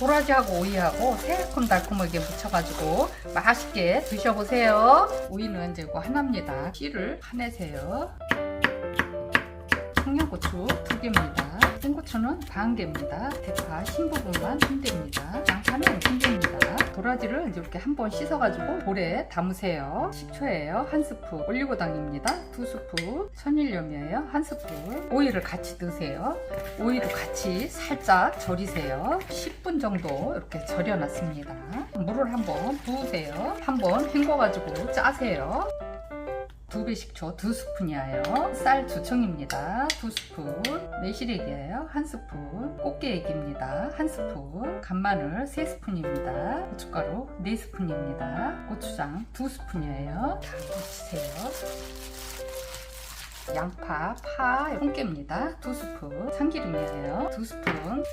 도라지하고 오이하고 새콤달콤하게 무쳐가지고 맛있게 드셔보세요. 오이는 이제 이거 하나입니다. 씨를 파내세요. 청양고추 두 개입니다. 생고추는 반 개입니다. 대파 흰 부분만 한 개입니다. 도라지를 이제 이렇게 한번 씻어가지고 볼에 담으세요. 식초예요. 한 스푼. 올리고당입니다. 두 스푼. 천일염이에요. 한 스푼. 오이를 같이 넣으세요. 오이를 같이 살짝 절이세요. 10분 정도 이렇게 절여놨습니다. 물을 한번 부으세요. 한번 헹궈가지고 짜세요. 두배 식초 두 스푼이에요. 쌀 두 청입니다. 두 스푼. 매실액이에요. 한 스푼. 꽃게액입니다. 한 스푼. 간마늘 세 스푼입니다. 고춧가루 네 스푼입니다. 고추장 두 스푼이에요. 다 묻히세요. 양파, 파, 홍깨입니다. 두 스푼. 참기름이에요. 두 스푼.